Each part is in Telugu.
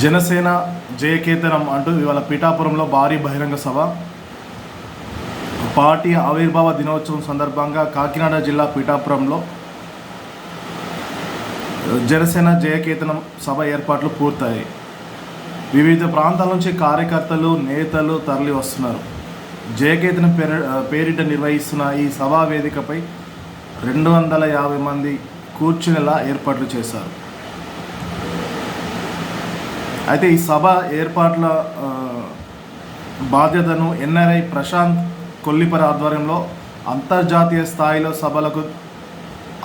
జనసేన జయకేతనం అంటూ ఇవాళ పిఠాపురంలో భారీ బహిరంగ సభ. పార్టీ ఆవిర్భావ దినోత్సవం సందర్భంగా కాకినాడ జిల్లా పిఠాపురంలో జనసేన జయకేతనం సభ ఏర్పాట్లు పూర్తయ్యాయి. వివిధ ప్రాంతాల నుంచి కార్యకర్తలు నేతలు తరలి వస్తున్నారు. జయకేతనం పేర పేరిట నిర్వహిస్తున్న ఈ సభా వేదికపై రెండు వందల యాభై మంది కూర్చునేలా ఏర్పాట్లు చేశారు. అయితే ఈ సభ ఏర్పాట్ల బాధ్యతను ఎన్ఆర్ఐ ప్రశాంత్ కొల్లిపర ఆధ్వర్యంలో అంతర్జాతీయ స్థాయిలో సభలకు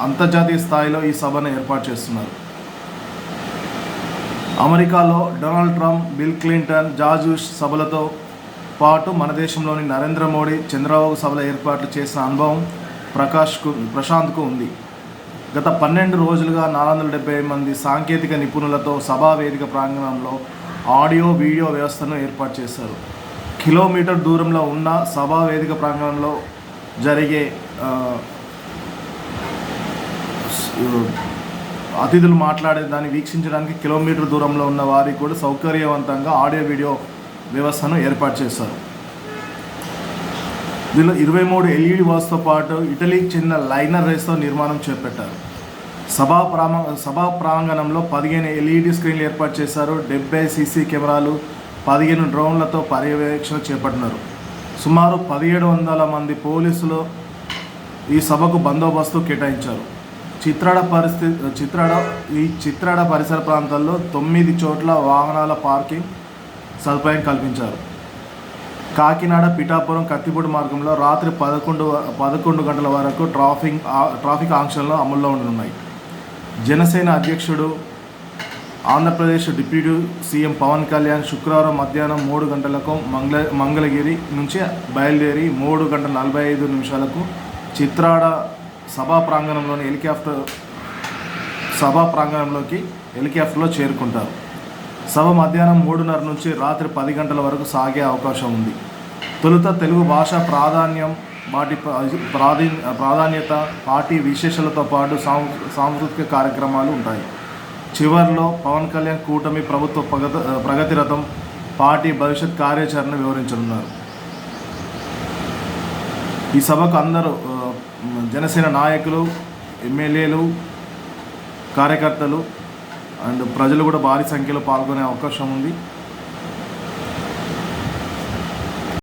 అంతర్జాతీయ స్థాయిలో ఈ సభను ఏర్పాటు చేస్తున్నారు. అమెరికాలో Donald Trump Bill Clinton George సభలతో పాటు మన దేశంలోని నరేంద్ర మోడీ చంద్రబాబు సభల ఏర్పాట్లు చేసిన అనుభవం ప్రకాష్కు ప్రశాంత్కు ఉంది. గత పన్నెండు రోజులుగా నాలుగు వందల డెబ్బై మంది సాంకేతిక నిపుణులతో సభా వేదిక ప్రాంగణంలో ఆడియో వీడియో వ్యవస్థను ఏర్పాటు చేశారు. కిలోమీటర్ దూరంలో ఉన్న సభా వేదిక ప్రాంగణంలో జరిగే అతిథులు మాట్లాడే దాన్ని వీక్షించడానికి కిలోమీటర్ దూరంలో ఉన్న వారికి కూడా సౌకర్యవంతంగా ఆడియో వీడియో వ్యవస్థను ఏర్పాటు చేశారు. దీనిలో ఇరవై మూడు ఎల్ఈడి వాస్తో పాటు ఇటలీకి చెందిన లైనర్ రేస్తో నిర్మాణం చేపట్టారు. సభా ప్రాంగ సభా ప్రాంగణంలో పదిహేను ఎల్ఈడి స్క్రీన్లు ఏర్పాటు చేశారు. డెబ్బై సీసీ కెమెరాలు పదిహేను డ్రోన్లతో పర్యవేక్షణ చేపట్టినారు. సుమారు పదిహేడు వందల మంది పోలీసులు ఈ సభకు బందోబస్తు కేటాయించారు. చిత్రాడ పరిస్థితి చిత్రాడ ఈ చిత్రాడ పరిసర ప్రాంతాల్లో తొమ్మిది చోట్ల వాహనాల పార్కింగ్ సదుపాయం కల్పించారు. కాకినాడ పిఠాపురం కత్తిపూడి మార్గంలో రాత్రి పదకొండు పదకొండు గంటల వరకు ట్రాఫిక్ ట్రాఫిక్ ఆంక్షలు అమల్లో ఉండనున్నాయి. జనసేన అధ్యక్షుడు ఆంధ్రప్రదేశ్ డిప్యూటీ సీఎం పవన్ కళ్యాణ్ శుక్రవారం మధ్యాహ్నం మూడు గంటలకు మంగళ మంగళగిరి నుంచి బయలుదేరి మూడు గంటల నలభై ఐదు నిమిషాలకు చిత్రాడ సభా ప్రాంగణంలోని హెలికాప్టర్ సభా ప్రాంగణంలోకి హెలికాప్టర్లో చేరుకుంటారు. సభ మధ్యాహ్నం మూడున్నర నుంచి రాత్రి పది గంటల వరకు సాగే అవకాశం ఉంది. తొలుత తెలుగు భాష ప్రాధాన్యం వాటి ప్రాధీ ప్రాధాన్యత పార్టీ విశేషాలతో పాటు సాంస్కృతిక కార్యక్రమాలు ఉంటాయి. చివరిలో పవన్ కళ్యాణ్ కూటమి ప్రభుత్వ ప్రగత ప్రగతి రథం పార్టీ భవిష్యత్ కార్యాచరణ వివరించనున్నారు. ఈ సభకు అందరూ జనసేన నాయకులు ఎమ్మెల్యేలు కార్యకర్తలు అండ్ ప్రజలు కూడా భారీ సంఖ్యలో పాల్గొనే అవకాశం ఉంది.